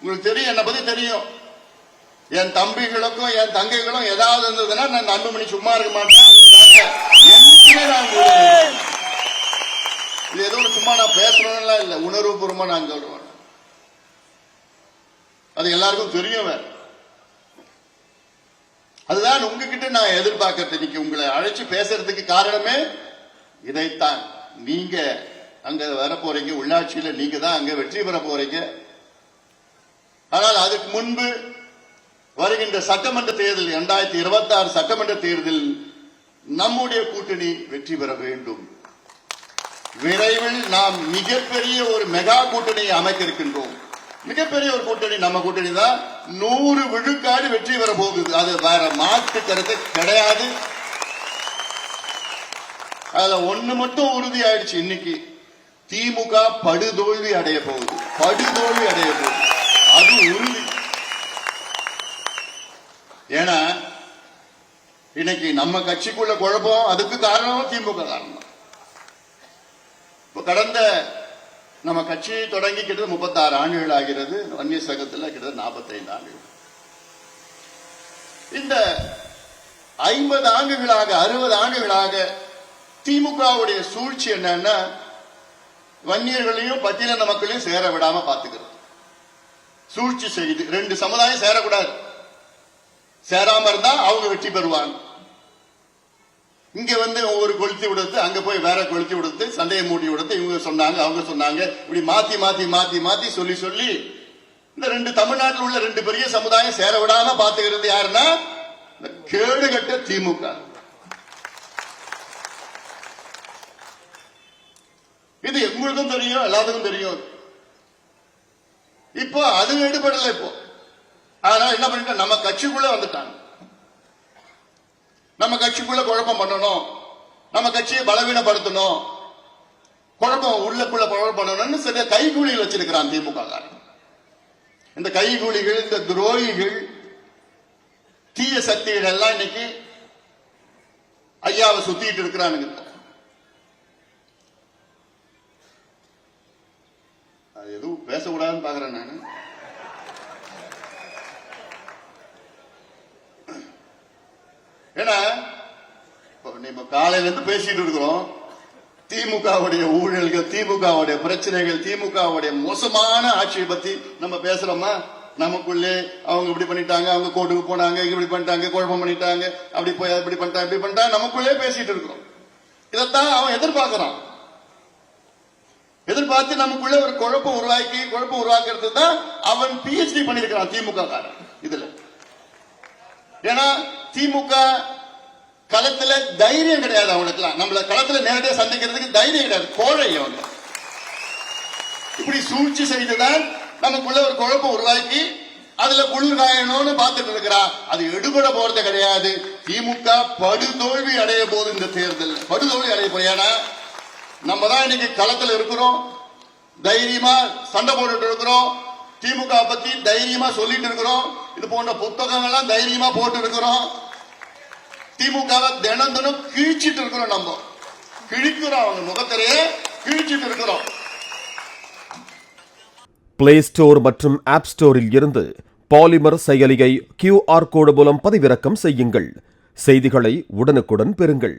உங்களுக்கு தெரியும் என்னை பத்தி தெரியும். என் தம்பிகளுக்கும் என் தங்கைகளும் ஏதாவது இருந்ததுன்னா நான் அன்புமணி சும்மா இருக்க மாட்டேன். என்னைக்குமே நான் இது ஏதோ சும்மா நான் பேசணும்லாம் இல்லை. உணர்வுபூர்வமா நான் சொல்றேன் அது எல்லாருக்கும் தெரியும் வேற. அதுதான் உங்ககிட்ட நான் எதிர்பார்க்கறது. இன்னைக்கு உங்களை அழைச்சு பேசுறதுக்கு காரணமே இதைத்தான். நீங்க அங்க வர போறீங்க உள்ளாட்சியில நீங்க தான் அங்க வெற்றி பெற போறீங்க. ஆனால் அதுக்கு முன்பு வருகின்ற சட்டமன்ற தேர்தல் இரண்டாயிரத்தி இருபத்தி ஆறு சட்டமன்ற தேர்தல் நம்முடைய கூட்டணி வெற்றி பெற வேண்டும். விரைவில் நாம் மிகப்பெரிய ஒரு மெகா கூட்டணியை அமைக்க இருக்கின்றோம் மிகப்பெரிய ஒரு கூட்டணி நம்ம கூட்டணி தான் நூறு விழுக்காடு வெற்றி பெற போகுது. அது வேற மாற்று கருத்து கிடையாது. அதுல ஒண்ணு மட்டும் உறுதி ஆயிடுச்சு இன்னைக்கு. திமுக படுதோல்வி அடைய போகுது. படுதோல்வி அடைய போகுது. அது ஏன்னா இன்னைக்கு நம்ம கட்சிக்குள்ள குழப்பம் அதுக்கு காரணம் திமுக காரணம் இப்ப கடந்த நம்ம கட்சி தொடங்கி கிட்டத்தட்ட முப்பத்தாறு ஆண்டுகள் ஆகிறது. வன்னிய சங்கத்தில் கிட்டத்தட்ட நாற்பத்தைந்து ஆண்டுகள். இந்த ஐம்பது ஆண்டுகளாக அறுபது ஆண்டுகளாக திமுகவுடைய சூழ்ச்சி என்னன்னா வன்னியர்களையும் பட்டியலின மக்களையும் சேர விடாம பாத்துக்கிறது சூழ்ச்சி செய்து ரெண்டு சமுதாயம் சேரக்கூடாது. சேராம இருந்தா அவங்க வெற்றி பெறுவாங்க. இங்க வந்து ஒரு கொளுத்தி விடுத்து அங்க போய் வேற கொளுத்தி விடுத்து சண்டையை மூட்டி விடுத்து இவங்க சொன்னாங்க அவங்க சொன்னாங்க. இப்படி மாத்தி மாத்தி மாத்தி மாத்தி சொல்லி சொல்லி இந்த ரெண்டு தமிழ்நாட்டில் உள்ள ரெண்டு பெரிய சமுதாயம் சேர விடாம பாத்துக்கிறது யாருன்னா இந்த கேடுகட்ட திமுக. இது எங்களுக்கும் தெரியும் எல்லாத்துக்கும் தெரியும். இப்போ அது எடுபடல இப்போ. அதனால என்ன பண்ணிட்டா நம்ம கட்சிக்குள்ள வந்துட்டாங்க. நம்ம கட்சிக்குள்ள குழப்பம் பண்ணணும். நம்ம கட்சியை பலவீனப்படுத்தணும். குழப்பம் உள்ளக்குள்ள குழப்பம் பண்ணணும்னு சில கைகூலிகள் வச்சிருக்கிறான் திமுக காரன் இந்த கைகூலிகள் இந்த துரோகிகள் தீய சக்திகள் எல்லாம் இன்னைக்கு ஐயாவை சுத்திட்டு இருக்கிறானுங்க. அது எதுவும் பேசக்கூடாதுன்னு பாக்குறேன் நான் ஏன்னா காலையில இருந்து பேசிட்டு இருக்கிறோம். திமுகவுடைய ஊழல்கள் திமுகவுடைய பிரச்சனைகள் திமுகவுடைய மோசமான ஆட்சியை பத்தி நம்ம பேசுறோமா? நமக்குள்ளே அவங்க இப்படி பண்ணிட்டாங்க அவங்க கோர்ட்டுக்கு போனாங்க இப்படி பண்ணிட்டாங்க குழப்பம் பண்ணிட்டாங்க அப்படி போய் இப்படி பண்ணிட்டாங்க இப்படி பண்ணிட்டாங்க நமக்குள்ளே பேசிட்டு இருக்கிறோம். இதைத்தான் அவன் எதிர்பார்க்கிறான். எதிர்பார்த்து நமக்குள்ள ஒரு குழப்பம் உருவாக்கி குழப்பம் உருவாக்குறது தான் அவன் பிஹெச்டி பண்ணிருக்கிறான் திமுக காரன் இதுல. ஏன்னா திமுக களத்துல தைரியம் கிடையாது அவனுக்குலாம் நம்மள களத்துல நேரடியாக சந்திக்கிறதுக்கு தைரியம் கிடையாது. கோழை அவங்க இப்படி சூழ்ச்சி செய்துதான் நமக்குள்ள ஒரு குழப்பம் உருவாக்கி அதுல குளிர் காயணும்னு பார்த்துட்டு இருக்கிறான். அது எடுபட போறது கிடையாது. திமுக படுதோல்வி அடைய போது இந்த தேர்தல் படுதோல்வி அடைய போய் நம்ம தான் இன்னைக்கு களத்துல இருக்கிறோம். தைரியமா சண்டை போட்டுட்டு இருக்கிறோம். திமுக பத்தி தைரியமா சொல்லிட்டு இருக்கிறோம். இது போன்ற புத்தகங்கள்லாம் தைரியமா போட்டு இருக்கிறோம். திமுகவை தினம் தினம் கிழிச்சிட்டு இருக்கிறோம் நம்ம. கிழிக்கிறோம் அவங்க முகத்திலேயே கிழிச்சிட்டு இருக்கிறோம். பிளே ஸ்டோர் மற்றும் ஆப் ஸ்டோரில் இருந்து பாலிமர் செயலியை கியூஆர் கோடு மூலம் பதிவிறக்கம் செய்யுங்கள். செய்திகளை உடனுக்குடன் பெறுங்கள்.